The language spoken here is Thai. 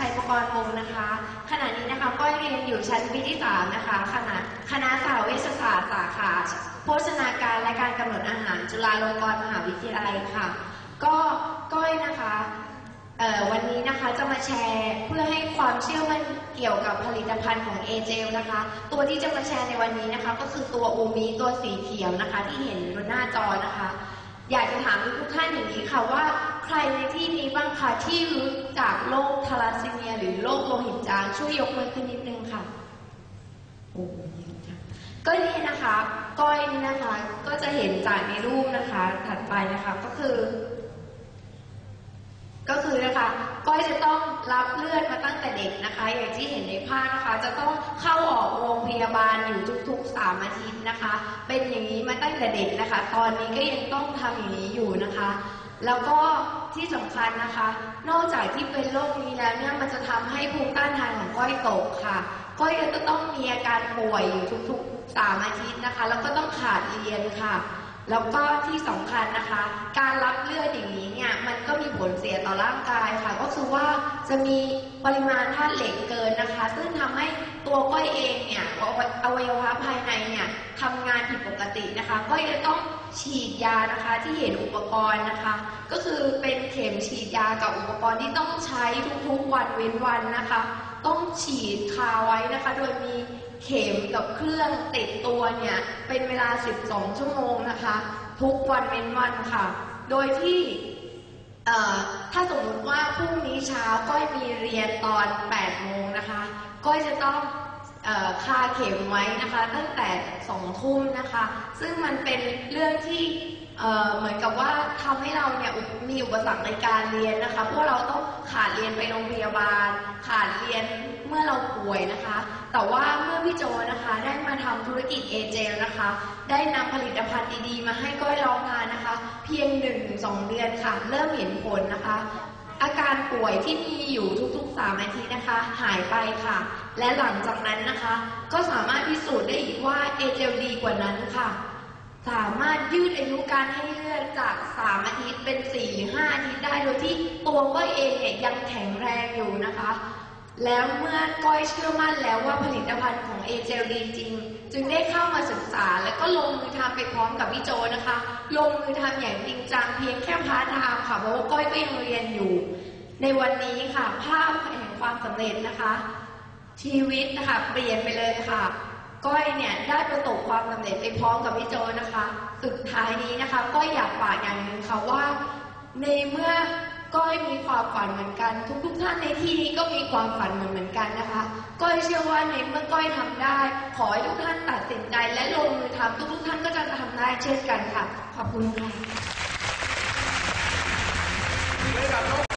รวงศ์นะคะ ขณะนี้นะคะก้อยเรียนอยู่ชั้นปีที่สามนะคะคณะคณะสาวเวชศาสตร์สาขาโภชนาการและการกำหนดอาหารจุฬาลงกรณ์มหาวิทยาลัยค่ะ ก็ก้อยนะคะวันนี้นะคะจะมาแชร์เพื่อให้ความเชื่อมั่นเกี่ยวกับผลิตภัณฑ์ของเอเจลนะคะ ตัวที่จะมาแชร์ในวันนี้นะคะ ก็คือตัวอูมิตัวสีเขียวนะคะ ที่เห็นบนหน้าจอนะคะ อยากจะถามทุกท่านอย่างนี้ค่ะว่าใครในที่นี้บ้างคะที่รู้จากโรคทาราซีเมีย หรือโรคโลหิตจางช่วยยกมือขึ้นนิดนึงค่ะโอ้อะจังก็นี่นะคะ ก้อยนี่นะคะ ก็จะเห็นจากในรูปนะคะ ถัดไปนะคะก็คือ ก็คือนะคะก้อยจะต้องรับเลือดมาตั้งแต่เด็กนะคะ อย่างที่เห็นในภาพนะคะ จะต้องเข้าออกโรงพยาบาลอยู่ทุกๆสามอาทิตย์นะคะ เป็นอย่างนี้มาตั้งแต่เด็กนะคะ ตอนนี้ก็ยังต้องทำอย่างนี้อยู่นะคะ แล้วก็ที่สำคัญนะคะ นอกจากที่เป็นโรคนี้แล้วเนี่ยมันจะทำให้ภูมิต้านทานของก้อยตกค่ะ ก้อยก็จะต้องมีอาการป่วยอยู่ทุกๆสามอาทิตย์นะคะ แล้วก็ต้องขาดเรียนค่ะ แล้วก็ที่สำคัญนะคะ การรับเลือดอย่างนี้เนี่ยมัน ผลเสียต่อร่างกายค่ะ ก็คือว่าจะมีปริมาณธาตุเหล็กเกินนะคะ ซึ่งทำให้ตัวก้อยเองเนี่ยอวัยวะภายในเนี่ยทำงานผิดปกตินะคะก้อยจะต้องฉีดยานะคะที่เห็นอุปกรณ์นะคะ ก็คือเป็นเข็มฉีดยากับอุปกรณ์ที่ต้องใช้ทุกๆวันเว้นวันนะคะ ต้องฉีดคาไว้นะคะ โดยมีเข็มกับเครื่องติดตัวเนี่ยเป็นเวลา 12 ชั่วโมงนะคะ ทุกวันเว้นวันค่ะ โดยที่ เอ่อถ้าสมมติว่าพรุ่งนี้เช้าก้อยมีเรียนตอน8โมงนะคะ ก้อยจะต้องเอ่อคาเข็มไว้นะคะ ตั้งแต่2ทุ่มนะคะ ซึ่งมันเป็นเรื่องที่เอ่อเหมือนกับว่าทำให้เราเนี่ยอุปมีอุปสรรคในการเรียนนะคะ พวกเราต้องขาดเรียนไปโรงพยาบาล ขาดเรียนเมื่อเราป่วยนะคะ แต่ว่าเมื่อพี่โจนะคะได้มาทำธุรกิจเอเจลนะคะ ได้นำผลิตภัณฑ์ดีๆ มาให้ก้อยลองทานนะคะ เพียง1นถึงสเดือนค่ะ เริ่มเห็นผลนะคะ อาการป่วยที่มีอยู่ทุกๆ3อาทิตย์นะคะ หายไปค่ะ และหลังจากนั้นนะคะ ก็สามารถพิสูจน์ได้อีกว่าเอเจลดีกว่านั้นค่ะ สามารถยืดอายุการให้เลือดจาก 3 อาทิตย์เป็น 4 หรือ5อาทิตย์ได้โดยที่ตัวก้ยเองเนี่ยยังแข็งแรงอยู่นะคะ แล้วเมื่อก้อยเชื่อมั่นแล้วว่าผลิตภัณฑ์ของเอเจลดีจริง จึงได้เข้ามาศึกษา แล้วก็ลงมือทำไปพร้อมกับพี่โจนะคะ ลงมือทำอย่างจริงจังเพียงแค่พาร์ทไทม์ค่ะเพราะว่าก้อยก็ยังเรียนอยู่ ในวันนี้ค่ะภาพแห่งความสำเร็จนะคะ ชีวิตนะคะเปลี่ยนไปเลยค่ะก้อยเนี่ยได้ประสบความสำเร็จไปพร้อมกับพี่โจนะคะ สุดท้ายนี้นะคะก้อยอยากฝากอย่างหนึ่งค่ะว่า ในเมื่อ ก้อยมีความฝันเหมือนกัน ทุกๆท่านในที่นี้ก็มีความฝันเหมือนเหมือนกันนะคะก้อยเชื่อว่าในเมื่อก้อยทำได้ ขอให้ทุกท่านตัดสินใจและลงมือทำทุกๆท่านก็จะทำได้เช่นกันค่ะ ขอบคุณค่ะ